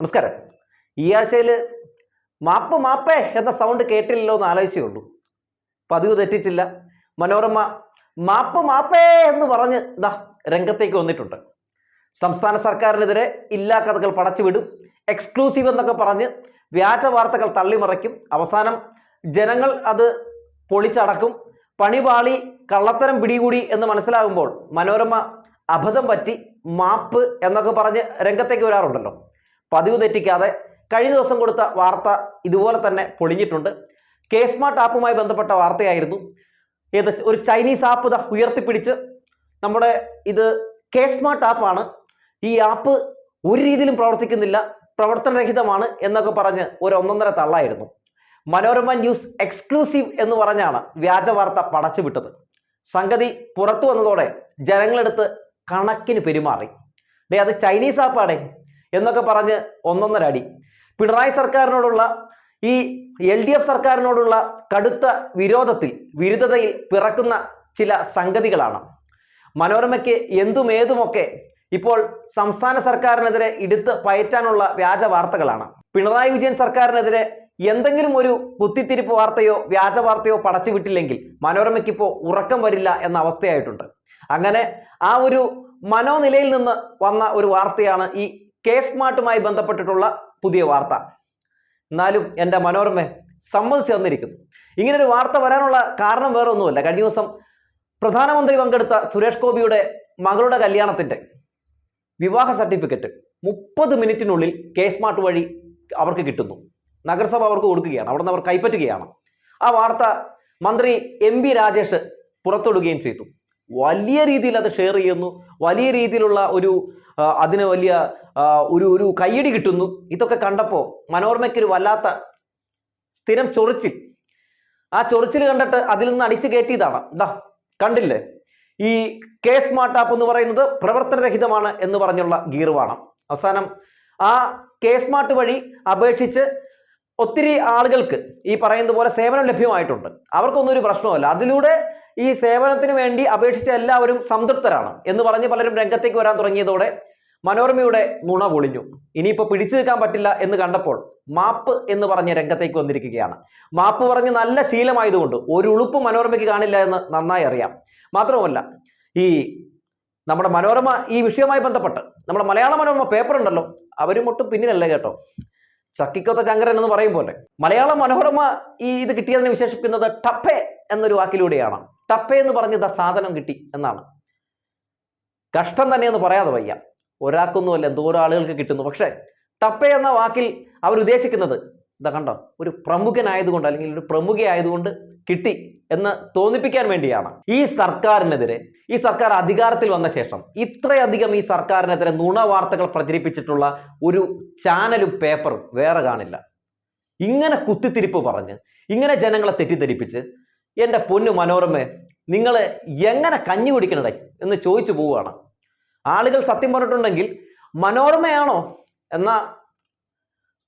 നമസ്കാരം. ഈ ആഴ്ചയിൽ മാപ്പ് മാപ്പേ എന്ന സൗണ്ട് കേട്ടില്ലല്ലോ എന്ന് ആലോചിച്ചേ ഉള്ളൂ. പതിവ് തെറ്റിച്ചില്ല. മനോരമ മാപ്പ് മാപ്പേ എന്ന് പറഞ്ഞ് ദാ രംഗത്തേക്ക് വന്നിട്ടുണ്ട്. സംസ്ഥാന സർക്കാരിനെതിരെ ഇല്ലാ കഥകൾ പടച്ചുവിടും എക്സ്ക്ലൂസീവ് എന്നൊക്കെ പറഞ്ഞ് വ്യാജ വാർത്തകൾ തള്ളിമറയ്ക്കും അവസാനം ജനങ്ങൾ അത് പൊളിച്ചടക്കും. പണിപാളി കള്ളത്തരം പിടികൂടി എന്ന് മനസ്സിലാകുമ്പോൾ മനോരമ അബദ്ധം പറ്റി മാപ്പ് എന്നൊക്കെ പറഞ്ഞ് രംഗത്തേക്ക് വരാറുണ്ടല്ലോ. പതിവ് തെറ്റിക്കാതെ കഴിഞ്ഞ ദിവസം കൊടുത്ത വാർത്ത ഇതുപോലെ തന്നെ പൊളിഞ്ഞിട്ടുണ്ട്. കെ സ്മാർട്ട് ആപ്പുമായി ബന്ധപ്പെട്ട വാർത്തയായിരുന്നു. ഏത് ഒരു ചൈനീസ് ആപ്പ് ഇതാ ഉയർത്തിപ്പിടിച്ച് നമ്മുടെ ഇത് കെ സ്മാർട്ട് ആപ്പാണ്. ഈ ആപ്പ് ഒരു രീതിയിലും പ്രവർത്തിക്കുന്നില്ല പ്രവർത്തനരഹിതമാണ് എന്നൊക്കെ പറഞ്ഞ് ഒരു ഒന്നൊന്നര തള്ളായിരുന്നു. മനോരമ ന്യൂസ് എക്സ്ക്ലൂസീവ് എന്ന് പറഞ്ഞാണ് വ്യാജ വാർത്ത പടച്ചുവിട്ടത് സംഗതി പുറത്തു വന്നതോടെ ജനങ്ങളെടുത്ത് കണക്കിന് പെരുമാറി. ഡേ അത് ചൈനീസ് ആപ്പാടേ എന്നൊക്കെ പറഞ്ഞ് ഒന്നൊന്നര അടി. പിണറായി സർക്കാരിനോടുള്ള ഈ എൽ ഡി എഫ് സർക്കാരിനോടുള്ള കടുത്ത വിരോധത്തിൽ വിരുദ്ധതയിൽ പിറക്കുന്ന ചില സംഗതികളാണ്. മനോരമയ്ക്ക് എന്തുമേതുമൊക്കെ ഇപ്പോൾ സംസ്ഥാന സർക്കാരിനെതിരെ എടുത്ത് പയറ്റാനുള്ള വ്യാജ വാർത്തകളാണ്. പിണറായി വിജയൻ സർക്കാരിനെതിരെ എന്തെങ്കിലും ഒരു കുത്തിത്തിരിപ്പ് വാർത്തയോ വ്യാജ വാർത്തയോ പടച്ചു വിട്ടില്ലെങ്കിൽ മനോരമയ്ക്ക് ഇപ്പോൾ ഉറക്കം വരില്ല എന്ന അവസ്ഥയായിട്ടുണ്ട്. അങ്ങനെ ആ ഒരു മനോനിലയിൽ നിന്ന് വന്ന ഒരു വാർത്തയാണ് ഈ കെ സ്മാർട്ടുമായി ബന്ധപ്പെട്ടിട്ടുള്ള പുതിയ വാർത്ത. എന്നാലും എന്റെ മനോരമ സമ്മതിച്ചു തന്നിരിക്കുന്നു. ഇങ്ങനൊരു വാർത്ത വരാനുള്ള കാരണം വേറെ ഒന്നുമല്ല കഴിഞ്ഞ ദിവസം പ്രധാനമന്ത്രി പങ്കെടുത്ത സുരേഷ് ഗോപിയുടെ മകളുടെ കല്യാണത്തിന്റെ വിവാഹ സർട്ടിഫിക്കറ്റ് മുപ്പത് മിനിറ്റിനുള്ളിൽ കെ സ്മാർട്ട് വഴി അവർക്ക് കിട്ടുന്നു. നഗരസഭ അവർക്ക് കൊടുക്കുകയാണ്. അവിടെ നിന്ന് അവർ കൈപ്പറ്റുകയാണ്. ആ വാർത്ത മന്ത്രി എം രാജേഷ് പുറത്തുവിടുകയും ചെയ്തു. വലിയ രീതിയിൽ അത് ഷെയർ ചെയ്യുന്നു. വലിയ രീതിയിലുള്ള ഒരു അതിന് വലിയ ഒരു ഒരു കയ്യടി കിട്ടുന്നു. ഇതൊക്കെ കണ്ടപ്പോൾ മനോരമയ്ക്കൊരു വല്ലാത്ത സ്ഥിരം ചൊറിച്ചിൽ. ആ ചൊറിച്ചിൽ കണ്ടിട്ട് അതിൽ നിന്ന് അടിച്ചു കയറ്റിയതാണ്. ഇതാ കണ്ടില്ലേ? ഈ കെ സ്മാർട്ട് ആപ്പ് എന്ന് പറയുന്നത് പ്രവർത്തനരഹിതമാണ് എന്ന് പറഞ്ഞുള്ള ഗീർവാണം അവസാനം ആ കെ സ്മാർട്ട് വഴി അപേക്ഷിച്ച് ഒത്തിരി ആളുകൾക്ക് ഈ പറയുന്ന പോലെ സേവനം ലഭ്യമായിട്ടുണ്ട്. അവർക്കൊന്നും ഒരു പ്രശ്നമല്ല അതിലൂടെ ഈ സേവനത്തിന് വേണ്ടി അപേക്ഷിച്ച എല്ലാവരും സംതൃപ്തരാണ് എന്ന് പറഞ്ഞ് പലരും രംഗത്തേക്ക് വരാൻ തുടങ്ങിയതോടെ മനോരമയുടെ നുണ പൊളിഞ്ഞു. ഇനിയിപ്പോൾ പിടിച്ചു നിൽക്കാൻ പറ്റില്ല എന്ന് കണ്ടപ്പോൾ മാപ്പ് എന്ന് പറഞ്ഞ രംഗത്തേക്ക് വന്നിരിക്കുകയാണ്. മാപ്പ് പറഞ്ഞ് നല്ല ശീലമായതുകൊണ്ട് ഒരു ഉളുപ്പ് മനോരമയ്ക്ക് കാണില്ല എന്ന് നന്നായി അറിയാം. മാത്രമല്ല ഈ നമ്മുടെ മനോരമ ഈ വിഷയവുമായി ബന്ധപ്പെട്ട് നമ്മുടെ മലയാള മനോരമ പേപ്പർ ഉണ്ടല്ലോ അവരും ഒട്ടും പിന്നിലല്ല കേട്ടോ. ചക്കിക്കൊത്ത ചങ്കരൻ എന്ന് പറയും പോലെ. മലയാള മനോരമ ഈ ഇത് കിട്ടിയതിനെ വിശേഷിപ്പിക്കുന്നത് ടപ്പെ എന്നൊരു വാക്കിലൂടെയാണ്. ടപ്പെ എന്ന് പറഞ്ഞത് സാധനം കിട്ടി എന്നാണ്. കഷ്ടം തന്നെയെന്ന് പറയാതെ വയ്യ. ഒരാൾക്കൊന്നുമല്ല എന്തോരോ ആളുകൾക്ക് കിട്ടുന്നു. പക്ഷേ ടപ്പെ എന്ന വാക്കിൽ അവർ ഉദ്ദേശിക്കുന്നത് ഇതാ കണ്ടോ ഒരു പ്രമുഖനായതുകൊണ്ട് അല്ലെങ്കിൽ ഒരു പ്രമുഖയായതുകൊണ്ട് കിട്ടി എന്ന് തോന്നിപ്പിക്കാൻ വേണ്ടിയാണ്. ഈ സർക്കാരിനെതിരെ ഈ സർക്കാർ അധികാരത്തിൽ വന്ന ശേഷം ഇത്രയധികം ഈ സർക്കാരിനെതിരെ നുണ വാർത്തകൾ പ്രചരിപ്പിച്ചിട്ടുള്ള ഒരു ചാനലും പേപ്പറും വേറെ കാണില്ല. ഇങ്ങനെ കുത്തിത്തിരിപ്പ് പറഞ്ഞ് ഇങ്ങനെ ജനങ്ങളെ തെറ്റിദ്ധരിപ്പിച്ച് എന്റെ പൊന്നു മനോരമ നിങ്ങൾ എങ്ങനെ കഞ്ഞി കുടിക്കണടേ എന്ന് ചോദിച്ചു പോവുകയാണ്. ആളുകൾ സത്യം പറഞ്ഞിട്ടുണ്ടെങ്കിൽ മനോരമയാണോ? എന്നാ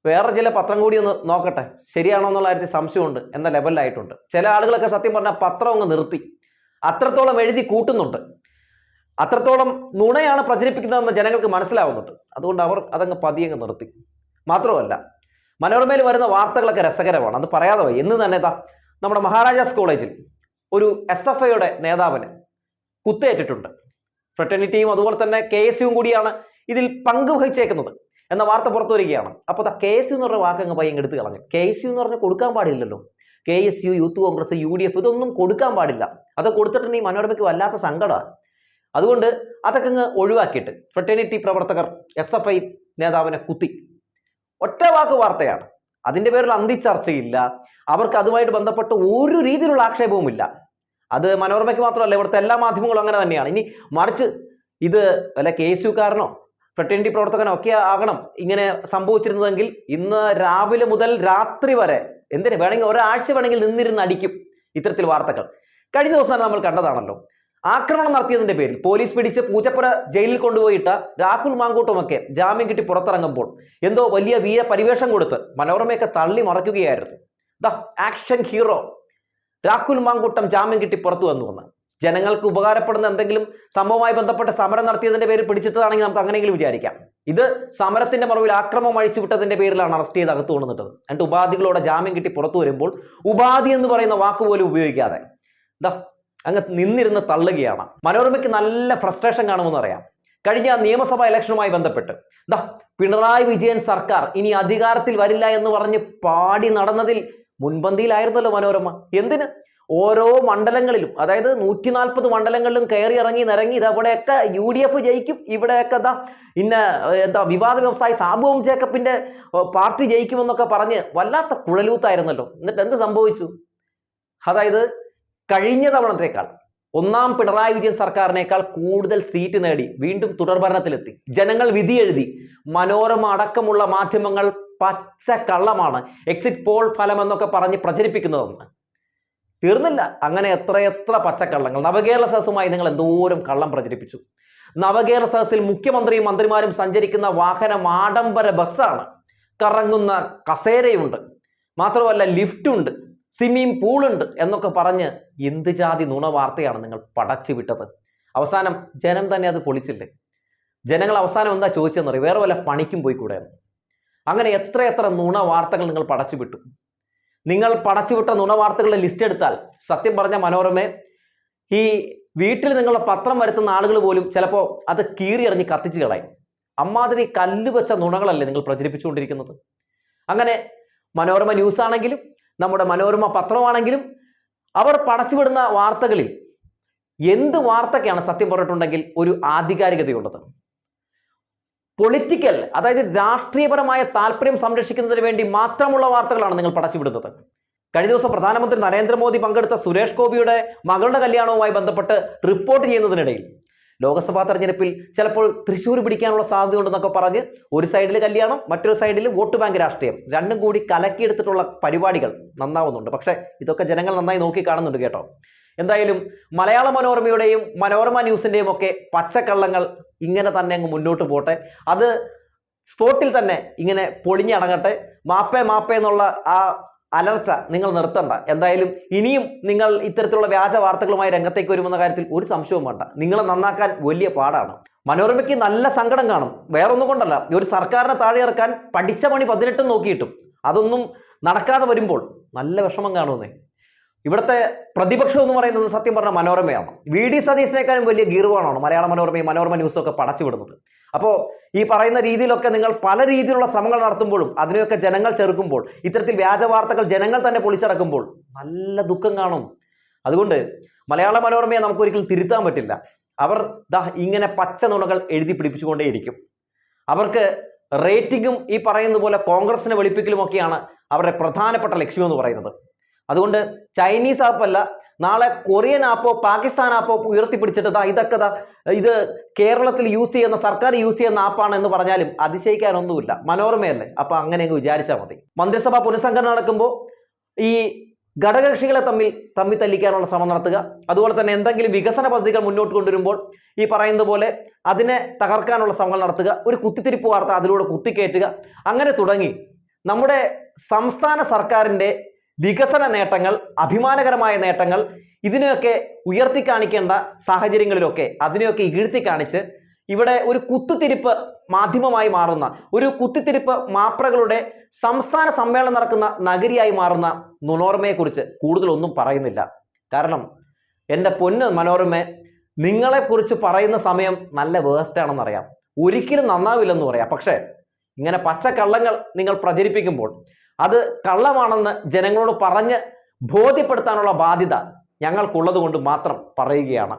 വേറെ ചില പത്രം കൂടി ഒന്ന് നോക്കട്ടെ. ശരിയാണോ എന്നുള്ള കാര്യത്തിൽ സംശയമുണ്ട് എന്ന ലെവലിലായിട്ടുണ്ട് ചില ആളുകളൊക്കെ സത്യം പറഞ്ഞാൽ പത്രം അങ്ങ് നിർത്തി. അത്രത്തോളം എഴുതി കൂട്ടുന്നുണ്ട്. അത്രത്തോളം നുണയാണ് പ്രചരിപ്പിക്കുന്നതെന്ന് ജനങ്ങൾക്ക് മനസ്സിലാവുന്നുണ്ട്. അതുകൊണ്ട് അവർ അതങ്ങ് പതിയങ്ങ് നിർത്തി. മാത്രമല്ല മനോരമയിൽ വരുന്ന വാർത്തകളൊക്കെ രസകരമാണ്. അത് പറയാതെ വയ്യ എന്ന് തന്നെ നമ്മുടെ മഹാരാജാസ് കോളേജിൽ ഒരു എസ് എഫ് ഐയുടെ നേതാവിന് കുത്തേറ്റിട്ടുണ്ട്. ഫ്രട്ടേണിറ്റിയും അതുപോലെ തന്നെ കെ എസ് യുവും കൂടിയാണ് ഇതിൽ പങ്കുവഹിച്ചേക്കുന്നത് എന്ന വാർത്ത പുറത്തു വരികയാണ് അപ്പോൾ കെ എസ് യു എന്ന് പറഞ്ഞ വാക്ക് അങ്ങ് പയ്യൻ എടുത്ത് കളഞ്ഞു. കെ എസ് യു എന്ന് പറഞ്ഞാൽ കൊടുക്കാൻ പാടില്ലല്ലോ. K S U youth Congress U D F ഇതൊന്നും കൊടുക്കാൻ പാടില്ല. അത് കൊടുത്തിട്ടുണ്ടെങ്കിൽ മനോരമയ്ക്ക് വല്ലാത്ത സങ്കടമാണ് അതുകൊണ്ട് അതൊക്കെ അങ്ങ് ഒഴിവാക്കിയിട്ട് ഫ്രട്ടേണിറ്റി പ്രവർത്തകർ എസ് എഫ് ഐ നേതാവിനെ കുത്തി. ഒറ്റ വാക്ക് വാർത്തയാണ്. അതിന്റെ പേരിൽ അന്തിച്ചർച്ചയില്ല അവർക്ക് അതുമായിട്ട് ബന്ധപ്പെട്ട് ഒരു രീതിയിലുള്ള ആക്ഷേപവുമില്ല. അത് മനോരമയ്ക്ക് മാത്രമല്ല ഇവിടുത്തെ എല്ലാ മാധ്യമങ്ങളും അങ്ങനെ തന്നെയാണ്. ഇനി മറിച്ച് ഇത് വല്ല കെ എസ് യുക്കാരനോ ഫ്രട്ടേണിറ്റി പ്രവർത്തകനോ ഒക്കെ ആകണം ഇങ്ങനെ സംഭവിച്ചിരുന്നതെങ്കിൽ ഇന്ന് രാവിലെ മുതൽ രാത്രി വരെ എന്തിനു വേണമെങ്കിൽ ഒരാഴ്ച വേണമെങ്കിൽ നിന്നിരുന്ന് അടിക്കും ഇത്തരത്തിൽ വാർത്തകൾ. കഴിഞ്ഞ ദിവസം നമ്മൾ കണ്ടതാണല്ലോ. ആക്രമണം നടത്തിയതിന്റെ പേരിൽ പോലീസ് പിടിച്ച് പൂജപ്പുര ജയിലിൽ കൊണ്ടുപോയിട്ട രാഹുൽ മാങ്കൂട്ടുമൊക്കെ ജാമ്യം കിട്ടി പുറത്തിറങ്ങുമ്പോൾ എന്തോ വലിയ വീര പരിവേഷം കൊടുത്ത് മനോരമയൊക്കെ തള്ളി മറയ്ക്കുകയായിരുന്നു. The action hero. Rahul Mankoottam ജാമ്യം കിട്ടി പുറത്തു വന്നു വന്ന് ജനങ്ങൾക്ക് ഉപകാരപ്പെടുന്ന എന്തെങ്കിലും സംഭവവുമായി ബന്ധപ്പെട്ട സമരം നടത്തിയതിന്റെ പേരിൽ പിടിച്ചിട്ടതാണെങ്കിൽ നമുക്ക് അങ്ങനെയെങ്കിലും വിചാരിക്കാം. ഇത് സമരത്തിന്റെ മറവിൽ ആക്രമം അഴിച്ചു വിട്ടതിന്റെ പേരിലാണ് അറസ്റ്റ് ചെയ്ത് അകത്ത് കൊണ്ടുവന്നിട്ടത്. എന്നിട്ട് ഉപാധികളോടെ ജാമ്യം കിട്ടി പുറത്തു വരുമ്പോൾ ഉപാധി എന്ന് പറയുന്ന വാക്കുപോലും ഉപയോഗിക്കാതെ. ദാ അങ്ങ് നിന്നിരുന്ന് തള്ളുകയാണ്. മനോരമയ്ക്ക് നല്ല ഫ്രസ്ട്രേഷൻ കാണുമെന്ന് അറിയാം കഴിഞ്ഞ നിയമസഭാ ഇലക്ഷനുമായി ബന്ധപ്പെട്ട്. ദാ പിണറായി വിജയൻ സർക്കാർ ഇനി അധികാരത്തിൽ വരില്ല എന്ന് പറഞ്ഞ് പാടി നടന്നതിൽ മുൻപന്തിയിലായിരുന്നല്ലോ മനോരമ. എന്തിന്? ഓരോ മണ്ഡലങ്ങളിലും അതായത് നൂറ്റി നാൽപ്പത് മണ്ഡലങ്ങളിലും കയറി ഇറങ്ങി നിരങ്ങി ഇതവിടെയൊക്കെ യു ഡി എഫ് ജയിക്കും ഇവിടെയൊക്കെ എന്താ ഇന്ന എന്താ വിവാദ വ്യവസായി സാബുവും ജേക്കബിന്റെ പാർട്ടി ജയിക്കുമെന്നൊക്കെ പറഞ്ഞ് വല്ലാത്ത കുഴലൂത്തായിരുന്നല്ലോ. എന്നിട്ട് എന്ത് സംഭവിച്ചു? അതായത് കഴിഞ്ഞ തവണത്തേക്കാൾ ഒന്നാം പിണറായി വിജയൻ സർക്കാരിനേക്കാൾ കൂടുതൽ സീറ്റ് നേടി വീണ്ടും തുടർഭരണത്തിലെത്തി. ജനങ്ങൾ വിധി എഴുതി. മനോരമ അടക്കമുള്ള മാധ്യമങ്ങൾ പച്ച കള്ളമാണ് എക്സിറ്റ് പോൾ ഫലം എന്നൊക്കെ പറഞ്ഞ് പ്രചരിപ്പിക്കുന്നതെന്ന് തീർന്നില്ല. അങ്ങനെ എത്രയെത്ര പച്ചക്കള്ളങ്ങൾ. നവകേരള സദസ്സുമായി നിങ്ങൾ എന്തോരം കള്ളം പ്രചരിപ്പിച്ചു. നവകേരള സദസ്സിൽ മുഖ്യമന്ത്രിയും മന്ത്രിമാരും സഞ്ചരിക്കുന്ന വാഹനം ആഡംബര ബസ്സാണ്. കറങ്ങുന്ന കസേരയുണ്ട്. മാത്രമല്ല ലിഫ്റ്റുണ്ട്. സ്വിമ്മിംഗ് പൂളുണ്ട് എന്നൊക്കെ പറഞ്ഞ് എന്ത് ജാതി നുണ വാർത്തയാണ് നിങ്ങൾ പടച്ചു വിട്ടത്? അവസാനം ജനം തന്നെ അത് പൊളിച്ചില്ലേ? ജനങ്ങൾ അവസാനം എന്താ ചോദിച്ചെന്നറിയും? വേറെ വല്ല പണിക്കും പോയി കൂടെ? അങ്ങനെ എത്ര എത്ര നുണ വാർത്തകൾ നിങ്ങൾ പടച്ചു വിട്ടു? നിങ്ങൾ പടച്ചുവിട്ട നുണ വാർത്തകളുടെ ലിസ്റ്റ് എടുത്താൽ സത്യം പറഞ്ഞ മനോരമ ഈ വീട്ടിൽ നിങ്ങളുടെ പത്രം വരുത്തുന്ന ആളുകൾ പോലും ചിലപ്പോൾ അത് കീറി എറിഞ്ഞ് കത്തിച്ച് കളയും. അമ്മാതിരി കല്ലുവെച്ച നുണകളല്ലേ നിങ്ങൾ പ്രചരിപ്പിച്ചുകൊണ്ടിരിക്കുന്നത്? അങ്ങനെ മനോരമ ന്യൂസ് ആണെങ്കിലും നമ്മുടെ മനോരമ പത്രമാണെങ്കിലും അവർ പടച്ചുവിടുന്ന വാർത്തകളിൽ എന്ത് വാർത്തക്കാണ് സത്യം പറഞ്ഞിട്ടുണ്ടെങ്കിൽ ഒരു ആധികാരികതയുള്ളത്? പൊളിറ്റിക്കൽ അതായത് രാഷ്ട്രീയപരമായ താല്പര്യം സംരക്ഷിക്കുന്നതിന് വേണ്ടി മാത്രമുള്ള വാർത്തകളാണ് നിങ്ങൾ പടച്ചുവിടുന്നത്. കഴിഞ്ഞ ദിവസം പ്രധാനമന്ത്രി നരേന്ദ്രമോദി പങ്കെടുത്ത സുരേഷ് ഗോപിയുടെ മകളുടെ കല്യാണവുമായി ബന്ധപ്പെട്ട് റിപ്പോർട്ട് ചെയ്യുന്നതിനിടയിൽ ലോക്സഭാ തെരഞ്ഞെടുപ്പിൽ ചിലപ്പോൾ തൃശ്ശൂർ പിടിക്കാനുള്ള സാധ്യതയുണ്ടെന്നൊക്കെ പറഞ്ഞ് ഒരു സൈഡിൽ കല്യാണം മറ്റൊരു സൈഡിൽ വോട്ട് ബാങ്ക് രാഷ്ട്രീയം. രണ്ടും കൂടി കലക്കിയെടുത്തിട്ടുള്ള പരിപാടികൾ നന്നാവുന്നുണ്ട്. പക്ഷേ ഇതൊക്കെ ജനങ്ങൾ നന്നായി നോക്കി കാണുന്നുണ്ട് കേട്ടോ. എന്തായാലും മലയാള മനോരമയുടെയും മനോരമ ന്യൂസിന്റെയും ഒക്കെ പച്ചക്കള്ളങ്ങൾ ഇങ്ങനെ തന്നെ അങ്ങ് മുന്നോട്ട് പോട്ടെ. അത് സ്പോട്ടിൽ തന്നെ ഇങ്ങനെ പൊളിഞ്ഞടങ്ങട്ടെ. മാപ്പേ മാപ്പേ എന്നുള്ള ആ അലർച്ച നിങ്ങൾ നിർത്തണ്ട. എന്തായാലും ഇനിയും നിങ്ങൾ ഇത്തരത്തിലുള്ള വ്യാജ വാർത്തകളുമായി രംഗത്തേക്ക് വരുമെന്ന കാര്യത്തിൽ ഒരു സംശയവും വേണ്ട. നിങ്ങളെ നന്നാക്കാൻ വലിയ പാടാണ്. മനോരമയ്ക്ക് നല്ല സങ്കടം കാണും. വേറൊന്നും കൊണ്ടല്ല. ഒരു സർക്കാരിനെ താഴെ ഇറക്കാൻ പഠിച്ച പണി പതിനെട്ടും നോക്കിയിട്ടും. അതൊന്നും നടക്കാതെ വരുമ്പോൾ നല്ല വിഷമം കാണുമെന്നേ. ഇവിടുത്തെ പ്രതിപക്ഷം എന്ന് പറയുന്നത് സത്യം പറഞ്ഞ മനോരമയാണ്. വി. ഡി. സതീശിനേക്കാളും വലിയ ഗീർവാണോ മലയാള മനോരമയും മനോരമ ന്യൂസും ഒക്കെ പടച്ചുവിടുന്നത്. അപ്പോൾ ഈ പറയുന്ന രീതിയിലൊക്കെ നിങ്ങൾ പല രീതിയിലുള്ള ശ്രമങ്ങൾ നടത്തുമ്പോഴും അതിനെയൊക്കെ ജനങ്ങൾ ചെറുക്കുമ്പോൾ ഇത്തരത്തിൽ വ്യാജ വാർത്തകൾ ജനങ്ങൾ തന്നെ പൊളിച്ചടക്കുമ്പോൾ നല്ല ദുഃഖം കാണും. അതുകൊണ്ട് മലയാള മനോരമയെ നമുക്ക് ഒരിക്കലും തിരുത്താൻ പറ്റില്ല. അവർ ദാ ഇങ്ങനെ പച്ച നുണകൾ എഴുതി പിടിപ്പിച്ചുകൊണ്ടേയിരിക്കും. അവർക്ക് റേറ്റിംഗും ഈ പറയുന്ന പോലെ കോൺഗ്രസിനെ വെളുപ്പിക്കലുമൊക്കെയാണ് അവരുടെ പ്രധാനപ്പെട്ട ലക്ഷ്യം എന്ന് പറയുന്നത്. അതുകൊണ്ട് ചൈനീസ് ആപ്പല്ല നാളെ കൊറിയൻ ആപ്പോ പാകിസ്ഥാൻ ആപ്പോ ഉയർത്തിപ്പിടിച്ചിട്ട് ദാ ഇതൊക്കെ ദാ ഇത് കേരളത്തിൽ യൂസ് ചെയ്യുന്ന സർക്കാർ യൂസ് ചെയ്യുന്ന ആപ്പാണ് എന്ന് പറഞ്ഞാലും അതിശയിക്കാനൊന്നുമില്ല. മനോരമയല്ലേ? അപ്പൊ അങ്ങനെ അങ്ങ് വിചാരിച്ചാൽ മതി. മന്ത്രിസഭ പുനഃസംഘടന നടക്കുമ്പോൾ ഈ ഘടകകക്ഷികളെ തമ്മിൽ തമ്മിൽ തല്ലിക്കാനുള്ള ശ്രമം നടത്തുക. അതുപോലെ തന്നെ എന്തെങ്കിലും വികസന പദ്ധതികൾ മുന്നോട്ട് കൊണ്ടുവരുമ്പോൾ ഈ പറയുന്നത് പോലെ അതിനെ തകർക്കാനുള്ള ശ്രമങ്ങൾ നടത്തുക. ഒരു കുത്തിത്തിരിപ്പ് വാർത്ത അതിലൂടെ കുത്തിക്കയറ്റുക അങ്ങനെ തുടങ്ങി. നമ്മുടെ സംസ്ഥാന സർക്കാരിന്റെ വികസന നേട്ടങ്ങൾ അഭിമാനകരമായ നേട്ടങ്ങൾ ഇതിനെയൊക്കെ ഉയർത്തി കാണിക്കേണ്ട സാഹചര്യങ്ങളിലൊക്കെ അതിനെയൊക്കെ ഇകഴ്ത്തി കാണിച്ച് ഇവിടെ ഒരു കുത്തുതിരിപ്പ് മാധ്യമമായി മാറുന്ന ഒരു കുത്തിത്തിരിപ്പ് മാപ്രകളുടെ സംസ്ഥാന സമ്മേളനം നടക്കുന്ന നഗരിയായി മാറുന്ന നുണോർമയെക്കുറിച്ച് കൂടുതലൊന്നും പറയുന്നില്ല. കാരണം എന്റെ പൊന്ന് മനോരമ നിങ്ങളെക്കുറിച്ച് പറയുന്ന സമയം നല്ല വേസ്റ്റ് ആണെന്നറിയാം. ഒരിക്കലും നന്നാവില്ലെന്ന് പറയാം. പക്ഷേ ഇങ്ങനെ പച്ചക്കള്ളങ്ങൾ നിങ്ങൾ പ്രചരിപ്പിക്കുമ്പോൾ അത് കള്ളമാണെന്ന് ജനങ്ങളോട് പറഞ്ഞ് ബോധ്യപ്പെടുത്താനുള്ള ബാധ്യത ഞങ്ങൾക്കുള്ളത് കൊണ്ട് മാത്രം പറയുകയാണ്.